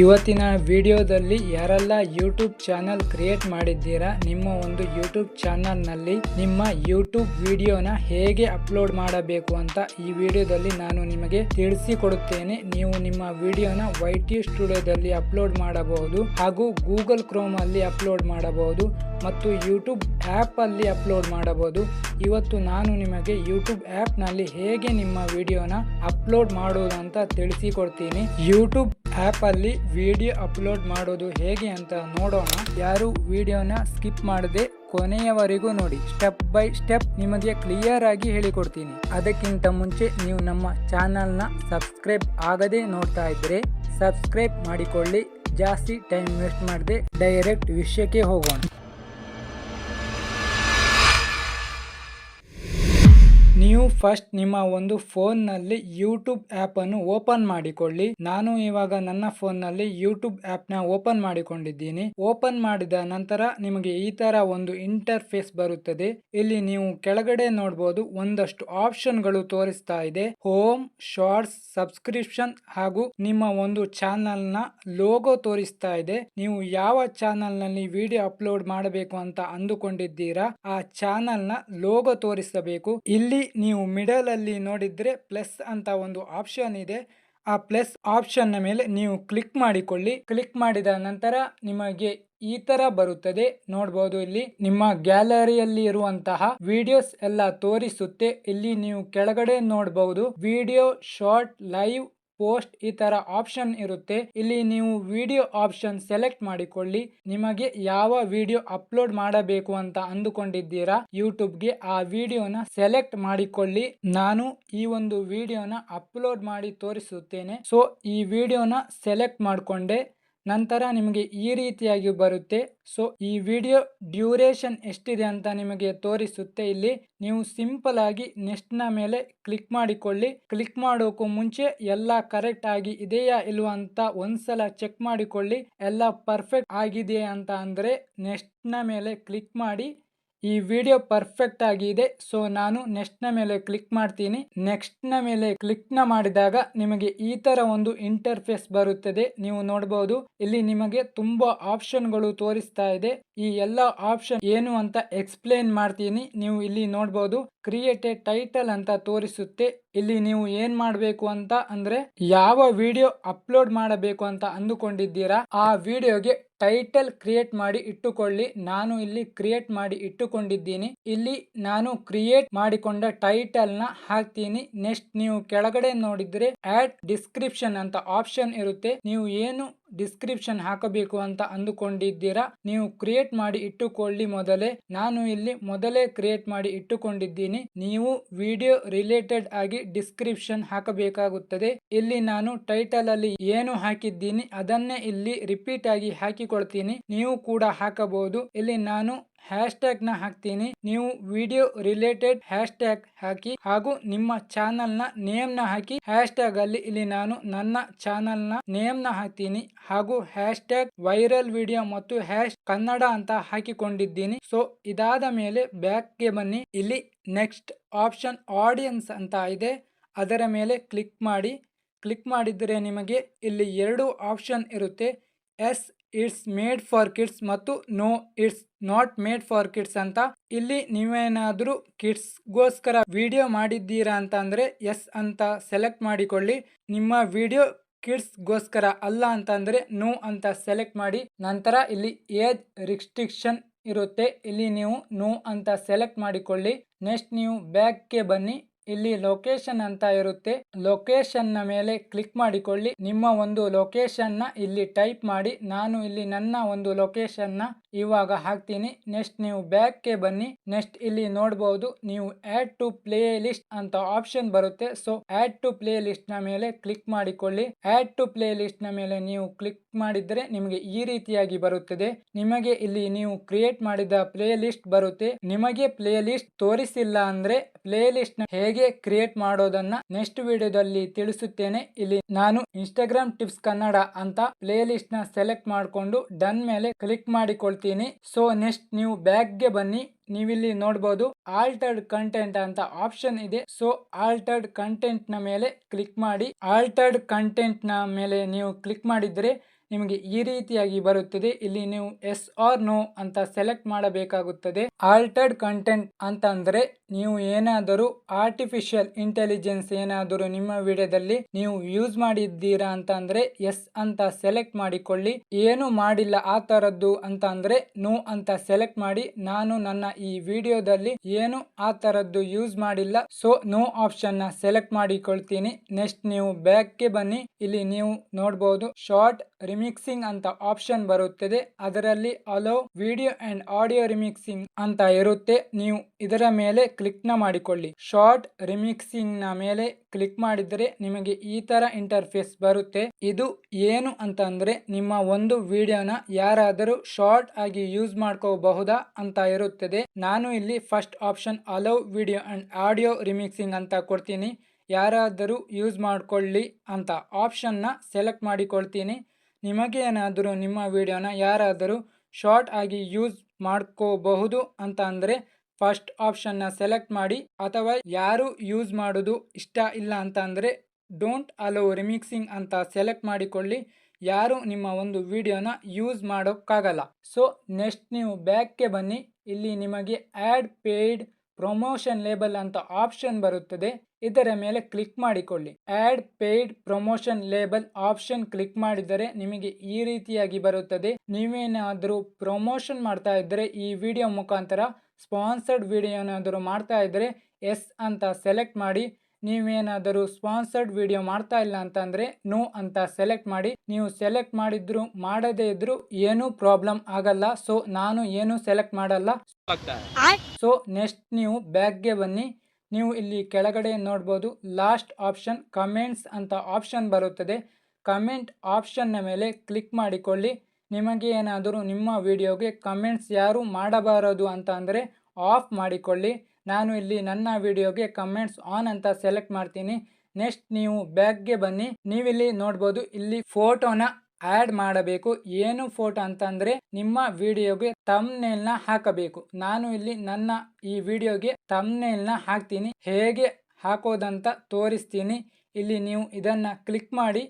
ಇವತ್ತಿನ ವಿಡಿಯೋದಲ್ಲಿ ಯಾರೆಲ್ಲ ಯೂಟ್ಯೂಬ್ ಚಾನಲ್ ಕ್ರಿಯೇಟ್ ಮಾಡಿದ್ದೀರಾ, ನಿಮ್ಮ ಒಂದು ಯೂಟ್ಯೂಬ್ ಚಾನಲ್ನಲ್ಲಿ ನಿಮ್ಮ ಯೂಟ್ಯೂಬ್ ವಿಡಿಯೋನ ಹೇಗೆ ಅಪ್ಲೋಡ್ ಮಾಡಬೇಕು ಅಂತ ಈ ವಿಡಿಯೋದಲ್ಲಿ ನಾನು ನಿಮಗೆ ತಿಳಿಸಿಕೊಡುತ್ತೇನೆ. ನೀವು ನಿಮ್ಮ ವಿಡಿಯೋನ ವೈ ಟಿ ಸ್ಟುಡಿಯೋದಲ್ಲಿ ಅಪ್ಲೋಡ್ ಮಾಡಬಹುದು ಹಾಗೂ ಗೂಗಲ್ ಕ್ರೋಮ್ ಅಲ್ಲಿ ಅಪ್ಲೋಡ್ ಮಾಡಬಹುದು ಮತ್ತು ಯೂಟ್ಯೂಬ್ ಆ್ಯಪಲ್ಲಿ ಅಪ್ಲೋಡ್ ಮಾಡಬಹುದು. ಇವತ್ತು ನಾನು ನಿಮಗೆ ಯೂಟ್ಯೂಬ್ ಆ್ಯಪ್ನಲ್ಲಿ ಹೇಗೆ ನಿಮ್ಮ ವಿಡಿಯೋನ ಅಪ್ಲೋಡ್ ಮಾಡುವುದು ಅಂತ ತಿಳಿಸಿಕೊಡ್ತೀನಿ. ಯೂಟ್ಯೂಬ್ ಆ್ಯಪ್ ಅಲ್ಲಿ ವಿಡಿಯೋ ಅಪ್ಲೋಡ್ ಮಾಡೋದು ಹೇಗೆ ಅಂತ ನೋಡೋಣ. ಯಾರು ವಿಡಿಯೋನ ಸ್ಕಿಪ್ ಮಾಡದೆ ಕೊನೆಯವರೆಗೂ ನೋಡಿ. ಸ್ಟೆಪ್ ಬೈ ಸ್ಟೆಪ್ ನಿಮಗೆ ಕ್ಲಿಯರ್ ಆಗಿ ಹೇಳಿಕೊಡ್ತೀನಿ. ಅದಕ್ಕಿಂತ ಮುಂಚೆ ನೀವು ನಮ್ಮ ಚಾನಲ್ನ ಸಬ್ಸ್ಕ್ರೈಬ್ ಆಗದೆ ನೋಡ್ತಾ ಇದ್ರೆ ಸಬ್ಸ್ಕ್ರೈಬ್ ಮಾಡಿಕೊಳ್ಳಿ. ಜಾಸ್ತಿ ಟೈಮ್ ವೇಸ್ಟ್ ಮಾಡದೆ ಡೈರೆಕ್ಟ್ ವಿಷಯಕ್ಕೆ ಹೋಗೋಣ. ನೀವು ಫಸ್ಟ್ ನಿಮ್ಮ ಒಂದು ಫೋನ್ನಲ್ಲಿ ಯೂಟ್ಯೂಬ್ ಆ್ಯಪನ್ನು ಓಪನ್ ಮಾಡಿಕೊಳ್ಳಿ. ನಾನು ಇವಾಗ ನನ್ನ ಫೋನ್ನಲ್ಲಿ ಯೂಟ್ಯೂಬ್ ಆ್ಯಪ್ನ ಓಪನ್ ಮಾಡಿಕೊಂಡಿದ್ದೀನಿ. ಓಪನ್ ಮಾಡಿದ ನಂತರ ನಿಮಗೆ ಈ ತರ ಒಂದು ಇಂಟರ್ಫೇಸ್ ಬರುತ್ತದೆ. ಇಲ್ಲಿ ನೀವು ಕೆಳಗಡೆ ನೋಡಬಹುದು ಒಂದಷ್ಟು ಆಪ್ಷನ್ಗಳು ತೋರಿಸ್ತಾ ಇದೆ. ಹೋಮ್, ಶಾರ್ಟ್ಸ್, ಸಬ್ಸ್ಕ್ರಿಪ್ಷನ್ ಹಾಗೂ ನಿಮ್ಮ ಒಂದು ಚಾನಲ್ನ ಲೋಗೋ ತೋರಿಸ್ತಾ ಇದೆ. ನೀವು ಯಾವ ಚಾನಲ್ನಲ್ಲಿ ವಿಡಿಯೋ ಅಪ್ಲೋಡ್ ಮಾಡಬೇಕು ಅಂತ ಅಂದುಕೊಂಡಿದ್ದೀರಾ, ಆ ಚಾನಲ್ನ ಲೋಗೋ ತೋರಿಸಬೇಕು. ಇಲ್ಲಿ ನೀವು ಮಿಡಲ್ ಅಲ್ಲಿ ನೋಡಿದ್ರೆ ಪ್ಲಸ್ ಅಂತ ಒಂದು ಆಪ್ಷನ್ ಇದೆ. ಆ ಪ್ಲಸ್ ಆಪ್ಷನ್ನ ಮೇಲೆ ನೀವು ಕ್ಲಿಕ್ ಮಾಡಿಕೊಳ್ಳಿ. ಕ್ಲಿಕ್ ಮಾಡಿದ ನಂತರ ನಿಮಗೆ ಈ ತರ ಬರುತ್ತದೆ. ನೋಡಬಹುದು ಇಲ್ಲಿ ನಿಮ್ಮ ಗ್ಯಾಲರಿಯಲ್ಲಿ ಇರುವಂತಹ ವಿಡಿಯೋಸ್ ಎಲ್ಲ ತೋರಿಸುತ್ತೆ. ಇಲ್ಲಿ ನೀವು ಕೆಳಗಡೆ ನೋಡಬಹುದು ವಿಡಿಯೋ ಶಾರ್ಟ್ ಲೈವ್ ಪೋಸ್ಟ್ ಈ ತರ ಆಪ್ಷನ್ ಇರುತ್ತೆ. ಇಲ್ಲಿ ನೀವು ವಿಡಿಯೋ ಆಪ್ಷನ್ ಸೆಲೆಕ್ಟ್ ಮಾಡಿಕೊಳ್ಳಿ. ನಿಮಗೆ ಯಾವ ವಿಡಿಯೋ ಅಪ್ಲೋಡ್ ಮಾಡಬೇಕು ಅಂತ ಅಂದುಕೊಂಡಿದ್ದೀರಾ? ಯೂಟ್ಯೂಬ್ಗೆ ಆ ವಿಡಿಯೋನ ಸೆಲೆಕ್ಟ್ ಮಾಡಿಕೊಳ್ಳಿ. ನಾನು ಈ ಒಂದು ವಿಡಿಯೋನ ಅಪ್ಲೋಡ್ ಮಾಡಿ ತೋರಿಸುತ್ತೇನೆ. ಸೊ ಈ ವಿಡಿಯೋನ ಸೆಲೆಕ್ಟ್ ಮಾಡಿಕೊಂಡೆ. ನಂತರ ನಿಮಗೆ ಈ ರೀತಿಯಾಗಿ ಬರುತ್ತೆ. ಸೊ ಈ ವಿಡಿಯೋ ಡ್ಯೂರೇಷನ್ ಎಷ್ಟಿದೆ ಅಂತ ನಿಮಗೆ ತೋರಿಸುತ್ತೆ. ಇಲ್ಲಿ ನೀವು ಸಿಂಪಲ್ ಆಗಿ ನೆಕ್ಸ್ಟ್ ಮೇಲೆ ಕ್ಲಿಕ್ ಮಾಡಿಕೊಳ್ಳಿ. ಕ್ಲಿಕ್ ಮಾಡೋಕ್ಕೂ ಮುಂಚೆ ಎಲ್ಲ ಕರೆಕ್ಟ್ ಆಗಿ ಇದೆಯಾ ಇಲ್ವಾ ಅಂತ ಒಂದ್ಸಲ ಚೆಕ್ ಮಾಡಿಕೊಳ್ಳಿ. ಎಲ್ಲ ಪರ್ಫೆಕ್ಟ್ ಆಗಿದೆ ಅಂತ ಅಂದ್ರೆ ನೆಕ್ಸ್ಟ್ ಮೇಲೆ ಕ್ಲಿಕ್ ಮಾಡಿ. ಈ ವಿಡಿಯೋ ಪರ್ಫೆಕ್ಟ್ ಆಗಿದೆ ಸೊ ನಾನು ನೆಕ್ಸ್ಟ್ನ ಮೇಲೆ ಕ್ಲಿಕ್ ಮಾಡ್ತೀನಿ. ನೆಕ್ಸ್ಟ್ನ ಮೇಲೆ ಕ್ಲಿಕ್ನ ಮಾಡಿದಾಗ ನಿಮಗೆ ಈ ತರ ಒಂದು ಇಂಟರ್ಫೇಸ್ ಬರುತ್ತದೆ. ನೀವು ನೋಡಬಹುದು ಇಲ್ಲಿ ನಿಮಗೆ ತುಂಬಾ ಆಪ್ಷನ್ಗಳು ತೋರಿಸ್ತಾ ಇದೆ. ಈ ಎಲ್ಲ ಆಪ್ಷನ್ ಏನು ಅಂತ ಎಕ್ಸ್ಪ್ಲೇನ್ ಮಾಡ್ತೀನಿ. ನೀವು ಇಲ್ಲಿ ನೋಡಬಹುದು ಕ್ರಿಯೇಟ್ ಎ ಟೈಟಲ್ ಅಂತ ತೋರಿಸುತ್ತೆ. ಇಲ್ಲಿ ನೀವು ಏನ್ ಮಾಡಬೇಕು ಅಂತ ಅಂದ್ರೆ ಯಾವ ವಿಡಿಯೋ ಅಪ್ಲೋಡ್ ಮಾಡಬೇಕು ಅಂತ ಅಂದುಕೊಂಡಿದ್ದೀರಾ, ಆ ವಿಡಿಯೋಗೆ ಟೈಟಲ್ ಕ್ರಿಯೇಟ್ ಮಾಡಿ ಇಟ್ಟುಕೊಳ್ಳಿ. ನಾನು ಇಲ್ಲಿ ಕ್ರಿಯೇಟ್ ಮಾಡಿ ಇಟ್ಟುಕೊಂಡಿದ್ದೀನಿ. ಇಲ್ಲಿ ನಾನು ಕ್ರಿಯೇಟ್ ಮಾಡಿಕೊಂಡ ಟೈಟಲ್ನ ಹಾಕ್ತೀನಿ. ನೆಕ್ಸ್ಟ್ ನೀವು ಕೆಳಗಡೆ ನೋಡಿದ್ರೆ ಆಡ್ ಡಿಸ್ಕ್ರಿಪ್ಷನ್ ಅಂತ ಆಪ್ಷನ್ ಇರುತ್ತೆ. ನೀವು ಏನು ಡಿಸ್ಕ್ರಿಪ್ಷನ್ ಹಾಕಬೇಕು ಅಂತ ಅಂದುಕೊಂಡಿದ್ದೀರಾ? ನೀವು ಕ್ರಿಯೇಟ್ ಮಾಡಿ ಇಟ್ಟುಕೊಳ್ಳಿ ಮೊದಲೇ. ನಾನು ಇಲ್ಲಿ ಮೊದಲೇ ಕ್ರಿಯೇಟ್ ಮಾಡಿ ಇಟ್ಟುಕೊಂಡಿದ್ದೀನಿ. ನೀವು ವಿಡಿಯೋ ರಿಲೇಟೆಡ್ ಆಗಿ ಡಿಸ್ಕ್ರಿಪ್ಷನ್ ಹಾಕಬೇಕಾಗುತ್ತದೆ. ಇಲ್ಲಿ ನಾನು ಟೈಟಲ್ ಅಲ್ಲಿ ಏನು ಹಾಕಿದ್ದೀನಿ ಅದನ್ನೇ ಇಲ್ಲಿ ರಿಪೀಟ್ ಆಗಿ ಹಾಕಿಕೊಳ್ತೀನಿ. ನೀವು ಕೂಡ ಹಾಕಬಹುದು. ಇಲ್ಲಿ ನಾನು ಹ್ಯಾಶ್ ಟ್ಯಾಗ್ನ ಹಾಕ್ತೀನಿ. ನೀವು ವಿಡಿಯೋ ರಿಲೇಟೆಡ್ ಹ್ಯಾಶ್ ಟ್ಯಾಗ್ ಹಾಕಿ ಹಾಗೂ ನಿಮ್ಮ ಚಾನಲ್ನ ನ ನೇಮ್ನ ಹಾಕಿ ಹ್ಯಾಶ್ ಟ್ಯಾಗ್ ಅಲ್ಲಿ ಇಲ್ಲಿ ನಾನು ನನ್ನ ಚಾನಲ್ನ ನ ನೇಮ್ನ ಹಾಕ್ತೀನಿ ಹಾಗೂ ಹ್ಯಾಶ್ ಟ್ಯಾಗ್ ವೈರಲ್ ವಿಡಿಯೋ ಮತ್ತು ಹ್ಯಾಶ್ ಕನ್ನಡ ಅಂತ ಹಾಕಿಕೊಂಡಿದ್ದೀನಿ. ಸೊ, ಇದಾದ ಮೇಲೆ ಬ್ಯಾಕ್ಗೆ ಬನ್ನಿ. ಇಲ್ಲಿ ನೆಕ್ಸ್ಟ್ ಆಪ್ಷನ್ ಆಡಿಯನ್ಸ್ ಅಂತ ಇದೆ. ಅದರ ಮೇಲೆ ಕ್ಲಿಕ್ ಮಾಡಿ. ಕ್ಲಿಕ್ ಮಾಡಿದರೆ ನಿಮಗೆ ಇಲ್ಲಿ ಎರಡು ಆಪ್ಷನ್ ಇರುತ್ತೆ. Yes it's made for kids ಮತ್ತು no it's not made for kids ಅಂತ. ಇಲ್ಲಿ ನೀವೇನಾದರೂ ಕಿಡ್ಸ್ಗೋಸ್ಕರ ವಿಡಿಯೋ ಮಾಡಿದ್ದೀರಾ ಅಂತ ಅಂದರೆ ಎಸ್ ಅಂತ ಸೆಲೆಕ್ಟ್ ಮಾಡಿಕೊಳ್ಳಿ. ನಿಮ್ಮ ವಿಡಿಯೋ ಕಿಡ್ಸ್ಗೋಸ್ಕರ ಅಲ್ಲ ಅಂತ ಅಂದರೆ ನೋ ಅಂತ ಸೆಲೆಕ್ಟ್ ಮಾಡಿ. ನಂತರ ಇಲ್ಲಿ ಏಜ್ ರಿಸ್ಟ್ರಿಕ್ಷನ್ ಇರುತ್ತೆ. ಇಲ್ಲಿ ನೀವು ನೋ ಅಂತ ಸೆಲೆಕ್ಟ್ ಮಾಡಿಕೊಳ್ಳಿ. ನೆಕ್ಸ್ಟ್ ನೀವು ಬ್ಯಾಗ್ಗೆ ಬನ್ನಿ. ಇಲ್ಲಿ ಲೊಕೇಶನ್ ಅಂತ ಇರುತ್ತೆ. ಲೊಕೇಶನ್ನ ಮೇಲೆ ಕ್ಲಿಕ್ ಮಾಡಿಕೊಳ್ಳಿ. ನಿಮ್ಮ ಒಂದು ಲೊಕೇಶನ್ನ ಇಲ್ಲಿ ಟೈಪ್ ಮಾಡಿ. ನಾನು ಇಲ್ಲಿ ನನ್ನ ಒಂದು ಲೊಕೇಶನ್ನ ಇವಾಗ ಹಾಕ್ತೀನಿ. ನೆಕ್ಸ್ಟ್ ನೀವು ಬ್ಯಾಕ್ಗೆ ಬನ್ನಿ. ನೆಕ್ಸ್ಟ್ ಇಲ್ಲಿ ನೋಡಬಹುದು ನೀವು ಆಡ್ ಟು ಪ್ಲೇ ಲಿಸ್ಟ್ ಅಂತ ಆಪ್ಷನ್ ಬರುತ್ತೆ. ಸೊ ಆಡ್ ಟು ಪ್ಲೇ ಲಿಸ್ಟ್ನ ಮೇಲೆ ಕ್ಲಿಕ್ ಮಾಡಿಕೊಳ್ಳಿ. ಆಡ್ ಟು ಪ್ಲೇ ಲಿಸ್ಟ್ನ ಮೇಲೆ ನೀವು ಕ್ಲಿಕ್ ಮಾಡಿದ್ರೆ ನಿಮಗೆ ಈ ರೀತಿಯಾಗಿ ಬರುತ್ತದೆ. ನಿಮಗೆ ಇಲ್ಲಿ ನೀವು ಕ್ರಿಯೇಟ್ ಮಾಡಿದ ಪ್ಲೇ ಲಿಸ್ಟ್ ಬರುತ್ತೆ. ನಿಮಗೆ ಪ್ಲೇ ಲಿಸ್ಟ್ ತೋರಿಸಿಲ್ಲ ಅಂದ್ರೆ ಪ್ಲೇ ಲಿಸ್ಟ್ನ ಹೇಗೆ ಕ್ರಿಯೇಟ್ ಮಾಡೋದನ್ನ ನೆಕ್ಸ್ಟ್ ವಿಡಿಯೋದಲ್ಲಿ ತಿಳಿಸುತ್ತೇನೆ. ಇಲ್ಲಿ ನಾನು ಇನ್ಸ್ಟಾಗ್ರಾಮ್ ಟಿಪ್ಸ್ ಕನ್ನಡ ಅಂತ ಪ್ಲೇ ಲಿಸ್ಟ್ನ ಸೆಲೆಕ್ಟ್ ಮಾಡಿಕೊಂಡು ಡನ್ ಮೇಲೆ ಕ್ಲಿಕ್ ಮಾಡಿಕೊಳ್ತೀನಿ. ಸೊ ನೆಕ್ಸ್ಟ್ ನೀವು ಬ್ಯಾಗ್ಗೆ ಬನ್ನಿ. ನೀವಿಲ್ಲಿ ನೋಡಬಹುದು ಆಲ್ಟರ್ಡ್ ಕಂಟೆಂಟ್ ಅಂತ ಆಪ್ಷನ್ ಇದೆ. ಸೊ ಆಲ್ಟರ್ಡ್ ಕಂಟೆಂಟ್ನ ಮೇಲೆ ಕ್ಲಿಕ್ ಮಾಡಿ. ಆಲ್ಟರ್ಡ್ ಕಂಟೆಂಟ್ನ ಮೇಲೆ ನೀವು ಕ್ಲಿಕ್ ಮಾಡಿದ್ರೆ ನಿಮಗೆ ಈ ರೀತಿಯಾಗಿ ಬರುತ್ತದೆ. ಇಲ್ಲಿ ನೀವು ಎಸ್ ಆರ್ ನೋ ಅಂತ ಸೆಲೆಕ್ಟ್ ಮಾಡಬೇಕಾಗುತ್ತದೆ. ಆಲ್ಟರ್ಡ್ ಕಂಟೆಂಟ್ ಅಂತ ನೀವು ಏನಾದರೂ ಆರ್ಟಿಫಿಷಿಯಲ್ ಇಂಟೆಲಿಜೆನ್ಸ್ ಏನಾದರೂ ನಿಮ್ಮ ವಿಡಿಯೋದಲ್ಲಿ ನೀವು ಯೂಸ್ ಮಾಡಿದ್ದೀರಾ ಅಂತ ಅಂದ್ರೆ ಎಸ್ ಅಂತ ಸೆಲೆಕ್ಟ್ ಮಾಡಿಕೊಳ್ಳಿ. ಏನು ಮಾಡಿಲ್ಲ ಆ ತರದ್ದು ಅಂತ ಅಂದ್ರೆ ನೋ ಅಂತ ಸೆಲೆಕ್ಟ್ ಮಾಡಿ. ನಾನು ನನ್ನ ಈ ವಿಡಿಯೋದಲ್ಲಿ ಏನು ಆ ತರದ್ದು ಯೂಸ್ ಮಾಡಿಲ್ಲ, ಸೊ ನೋ ಆಪ್ಷನ್ನ ಸೆಲೆಕ್ಟ್ ಮಾಡಿಕೊಳ್ತೀನಿ. ನೆಕ್ಸ್ಟ್ ನೀವು ಬ್ಯಾಕ್ಗೆ ಬನ್ನಿ. ಇಲ್ಲಿ ನೀವು ನೋಡಬಹುದು ಶಾರ್ಟ್ ರಿಮಿಕ್ಸಿಂಗ್ ಅಂತ ಆಪ್ಷನ್ ಬರುತ್ತದೆ. ಅದರಲ್ಲಿ allow video and audio remixing ಅಂತ ಇರುತ್ತೆ. ನೀವು ಇದರ ಮೇಲೆ ಕ್ಲಿಕ್ನ ಮಾಡಿಕೊಳ್ಳಿ. ಶಾರ್ಟ್ ರಿಮಿಕ್ಸಿಂಗ್ನ ಮೇಲೆ ಕ್ಲಿಕ್ ಮಾಡಿದರೆ ನಿಮಗೆ ಈ ತರ ಇಂಟರ್ಫೇಸ್ ಬರುತ್ತೆ. ಇದು ಏನು ಅಂತ ಅಂದ್ರೆ ನಿಮ್ಮ ಒಂದು ವಿಡಿಯೋನ ಯಾರಾದರೂ ಶಾರ್ಟ್ ಆಗಿ ಯೂಸ್ ಮಾಡ್ಕೋಬಹುದಾ ಅಂತ ಇರುತ್ತದೆ. ನಾನು ಇಲ್ಲಿ first option allow video and audio remixing ಅಂತ ಕೊಡ್ತೀನಿ. ಯಾರಾದರೂ ಯೂಸ್ ಮಾಡ್ಕೊಳ್ಳಿ ಅಂತ ಆಪ್ಷನ್ನ ಸೆಲೆಕ್ಟ್ ಮಾಡಿಕೊಳ್ತೀನಿ. ನಿಮಗೆ ಏನಾದರೂ ನಿಮ್ಮ ವಿಡಿಯೋನ ಯಾರಾದರೂ ಶಾರ್ಟ್ ಆಗಿ ಯೂಸ್ ಮಾಡ್ಕೋಬಹುದು ಅಂತ ಅಂದರೆ ಫಸ್ಟ್ ಆಪ್ಷನ್ನ ಸೆಲೆಕ್ಟ್ ಮಾಡಿ ಅಥವಾ ಯಾರು ಯೂಸ್ ಮಾಡೋದು ಇಷ್ಟ ಇಲ್ಲ ಅಂತ ಅಂದರೆ ಡೋಂಟ್ ಅಲೋ ರಿಮಿಕ್ಸಿಂಗ್ ಅಂತ ಸೆಲೆಕ್ಟ್ ಮಾಡಿಕೊಳ್ಳಿ. ಯಾರು ನಿಮ್ಮ ಒಂದು ವಿಡಿಯೋನ ಯೂಸ್ ಮಾಡೋಕ್ಕಾಗಲ್ಲ. ಸೊ, ನೆಕ್ಸ್ಟ್ ನೀವು ಬ್ಯಾಕ್ಗೆ ಬನ್ನಿ. ಇಲ್ಲಿ ನಿಮಗೆ ಆ್ಯಡ್ ಪೇಯ್ಡ್ ಪ್ರಮೋಷನ್ ಲೇಬಲ್ ಅಂತ ಆಪ್ಷನ್ ಬರುತ್ತದೆ. ಇದರ ಮೇಲೆ ಕ್ಲಿಕ್ ಮಾಡಿಕೊಳ್ಳಿ. Add paid promotion label option click ಮಾಡಿದರೆ ನಿಮಗೆ ಈ ರೀತಿಯಾಗಿ ಬರುತ್ತದೆ. ನೀವೇನಾದರೂ ಪ್ರಮೋಷನ್ ಮಾಡ್ತಾ ಇದ್ದರೆ ಈ ವಿಡಿಯೋ ಮುಖಾಂತರ ಸ್ಪಾನ್ಸರ್ಡ್ ವಿಡಿಯೋ ಏನಾದರೂ ಮಾಡ್ತಾ ಇದ್ದರೆ ಎಸ್ ಅಂತ ಸೆಲೆಕ್ಟ್ ಮಾಡಿ. ನೀವೇನಾದರೂ ಸ್ಪಾನ್ಸರ್ಡ್ ವಿಡಿಯೋ ಮಾಡ್ತಾ ಇಲ್ಲ ಅಂತಂದರೆ ನೋ ಅಂತ ಸೆಲೆಕ್ಟ್ ಮಾಡಿ. ನೀವು ಸೆಲೆಕ್ಟ್ ಮಾಡಿದ್ರು ಮಾಡದೇ ಇದ್ರು ಏನೂ ಪ್ರಾಬ್ಲಮ್ ಆಗಲ್ಲ. ಸೊ ನಾನು ಏನು ಸೆಲೆಕ್ಟ್ ಮಾಡಲ್ಲ. ಸೊ ನೆಕ್ಸ್ಟ್ ನೀವು ಬ್ಯಾಗ್ಗೆ ಬನ್ನಿ. ನೀವು ಇಲ್ಲಿ ಕೆಳಗಡೆ ನೋಡ್ಬೋದು ಲಾಸ್ಟ್ ಆಪ್ಷನ್ ಕಮೆಂಟ್ಸ್ ಅಂತ ಆಪ್ಷನ್ ಬರುತ್ತದೆ. ಕಮೆಂಟ್ ಆಪ್ಷನ್ನ ಮೇಲೆ ಕ್ಲಿಕ್ ಮಾಡಿಕೊಳ್ಳಿ. ನಿಮಗೆ ಏನಾದರೂ ನಿಮ್ಮ ವಿಡಿಯೋಗೆ ಕಮೆಂಟ್ಸ್ ಯಾರು ಮಾಡಬಾರದು ಅಂತ ಅಂದರೆ ಆಫ್ ಮಾಡಿಕೊಳ್ಳಿ. ನಾನು ಇಲ್ಲಿ ನನ್ನ ವಿಡಿಯೋಗೆ ಕಮೆಂಟ್ಸ್ ಆನ್ ಅಂತ ಸೆಲೆಕ್ಟ್ ಮಾಡ್ತೀನಿ. ನೆಕ್ಸ್ಟ್ ನೀವು ಬ್ಯಾಗ್ಗೆ ಬನ್ನಿ. ನೀವಿಲ್ಲಿ ನೋಡ್ಬೋದು ಇಲ್ಲಿ ಫೋಟೋನ ಆ್ಯಡ್ ಮಾಡಬೇಕು. ಏನು ಫೋಟೋ ಅಂತಂದರೆ ನಿಮ್ಮ ವಿಡಿಯೋಗೆ ತಮ್ನೇಲ್ನ ಹಾಕಬೇಕು. ನಾನು ಇಲ್ಲಿ ನನ್ನ ಈ ವಿಡಿಯೋಗೆ ತಮ್ನೇಲ್ನ ಹಾಕ್ತೀನಿ. ಹೇಗೆ ಹಾಕೋದಂತ ತೋರಿಸ್ತೀನಿ. ಇಲ್ಲಿ ನೀವು ಇದನ್ನು ಕ್ಲಿಕ್ ಮಾಡಿ.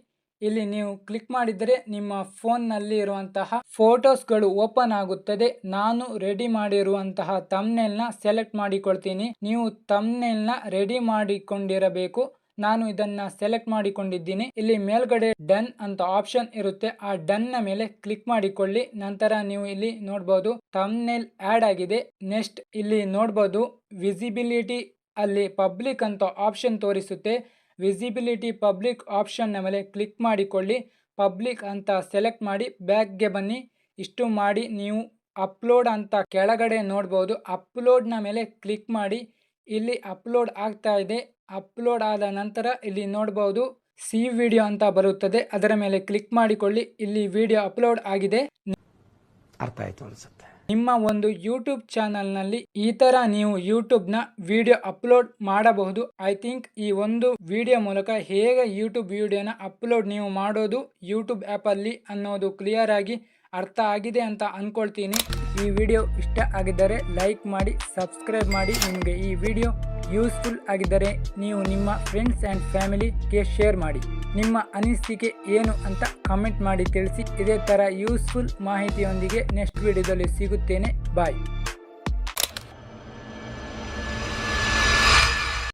ಇಲ್ಲಿ ನೀವು ಕ್ಲಿಕ್ ಮಾಡಿದರೆ ನಿಮ್ಮ ಫೋನ್ನಲ್ಲಿ ಇರುವಂತಹ ಫೋಟೋಸ್ಗಳು ಓಪನ್ ಆಗುತ್ತದೆ. ನಾನು ರೆಡಿ ಮಾಡಿರುವಂತಹ ತಮ್ನೇಲ್ನ ಸೆಲೆಕ್ಟ್ ಮಾಡಿಕೊಳ್ತೀನಿ. ನೀವು ತಮ್ನೇಲ್ನ ರೆಡಿ ಮಾಡಿಕೊಂಡಿರಬೇಕು. ನಾನು ಇದನ್ನ ಸೆಲೆಕ್ಟ್ ಮಾಡಿಕೊಂಡಿದ್ದೀನಿ. ಇಲ್ಲಿ ಮೇಲ್ಗಡೆ ಡನ್ ಅಂತ ಆಪ್ಷನ್ ಇರುತ್ತೆ. ಆ ಡನ್ನ ಮೇಲೆ ಕ್ಲಿಕ್ ಮಾಡಿಕೊಳ್ಳಿ. ನಂತರ ನೀವು ಇಲ್ಲಿ ನೋಡಬಹುದು ತಮ್ನೆಲ್ ಆಡ್ ಆಗಿದೆ. ನೆಕ್ಸ್ಟ್ ಇಲ್ಲಿ ನೋಡಬಹುದು ವಿಸಿಬಿಲಿಟಿ ಅಲ್ಲಿ ಪಬ್ಲಿಕ್ ಅಂತ ಆಪ್ಷನ್ ತೋರಿಸುತ್ತೆ. ವಿಸಿಬಿಲಿಟಿ ಪಬ್ಲಿಕ್ ಆಪ್ಷನ್ನ ಮೇಲೆ ಕ್ಲಿಕ್ ಮಾಡಿಕೊಳ್ಳಿ. ಪಬ್ಲಿಕ್ ಅಂತ ಸೆಲೆಕ್ಟ್ ಮಾಡಿ ಬ್ಯಾಕ್ಗೆ ಬನ್ನಿ. ಇಷ್ಟು ಮಾಡಿ ನೀವು ಅಪ್ಲೋಡ್ ಅಂತ ಕೆಳಗಡೆ ನೋಡ್ಬೋದು. ಅಪ್ಲೋಡ್ನ ಮೇಲೆ ಕ್ಲಿಕ್ ಮಾಡಿ. ಇಲ್ಲಿ ಅಪ್ಲೋಡ್ ಆಗ್ತಾ ಇದೆ. ಅಪ್ಲೋಡ್ ಆದ ನಂತರ ಇಲ್ಲಿ ನೋಡ್ಬೋದು. ಸಿ ವಿಡಿಯೋ ಅಂತ ಬರುತ್ತದೆ. ಅದರ ಮೇಲೆ ಕ್ಲಿಕ್ ಮಾಡಿಕೊಳ್ಳಿ. ಇಲ್ಲಿ ವಿಡಿಯೋ ಅಪ್ಲೋಡ್ ಆಗಿದೆ. ಅರ್ಥ ಆಯಿತು ಅನ್ಸುತ್ತೆ. ನಿಮ್ಮ ಒಂದು ಯೂಟ್ಯೂಬ್ ಚಾನಲ್ನಲ್ಲಿ ಈ ಥರ ನೀವು ಯೂಟ್ಯೂಬ್ನ ವಿಡಿಯೋ ಅಪ್ಲೋಡ್ ಮಾಡಬಹುದು. ಐ ಥಿಂಕ್ ಈ ಒಂದು ವಿಡಿಯೋ ಮೂಲಕ ಹೇಗೆ ಯೂಟ್ಯೂಬ್ ವಿಡಿಯೋನ ಅಪ್ಲೋಡ್ ನೀವು ಮಾಡೋದು ಯೂಟ್ಯೂಬ್ ಆ್ಯಪಲ್ಲಿ ಅನ್ನೋದು ಕ್ಲಿಯರ್ ಆಗಿ ಅರ್ಥ ಆಗಿದೆ ಅಂತ ಅಂದ್ಕೊಳ್ತೀನಿ ಈ ವಿಡಿಯೋ ಇಷ್ಟ ಆಗಿದ್ದರೆ ಲೈಕ್ ಮಾಡಿ ಸಬ್ಸ್ಕ್ರೈಬ್ ಮಾಡಿ. ನಿಮಗೆ ಈ ವಿಡಿಯೋ ಯೂಸ್ಫುಲ್ ಆಗಿದ್ದರೆ ನೀವು ನಿಮ್ಮ ಫ್ರೆಂಡ್ಸ್ ಆ್ಯಂಡ್ ಫ್ಯಾಮಿಲಿಗೆ ಶೇರ್ ಮಾಡಿ. ನಿಮ್ಮ ಅನಿಸಿಕೆ ಏನು ಅಂತ ಕಮೆಂಟ್ ಮಾಡಿ ತಿಳಿಸಿ. ಇದೇ ಥರ ಯೂಸ್ಫುಲ್ ಮಾಹಿತಿಯೊಂದಿಗೆ ನೆಕ್ಸ್ಟ್ ವಿಡಿಯೋದಲ್ಲಿ ಸಿಗುತ್ತೇನೆ. ಬಾಯ್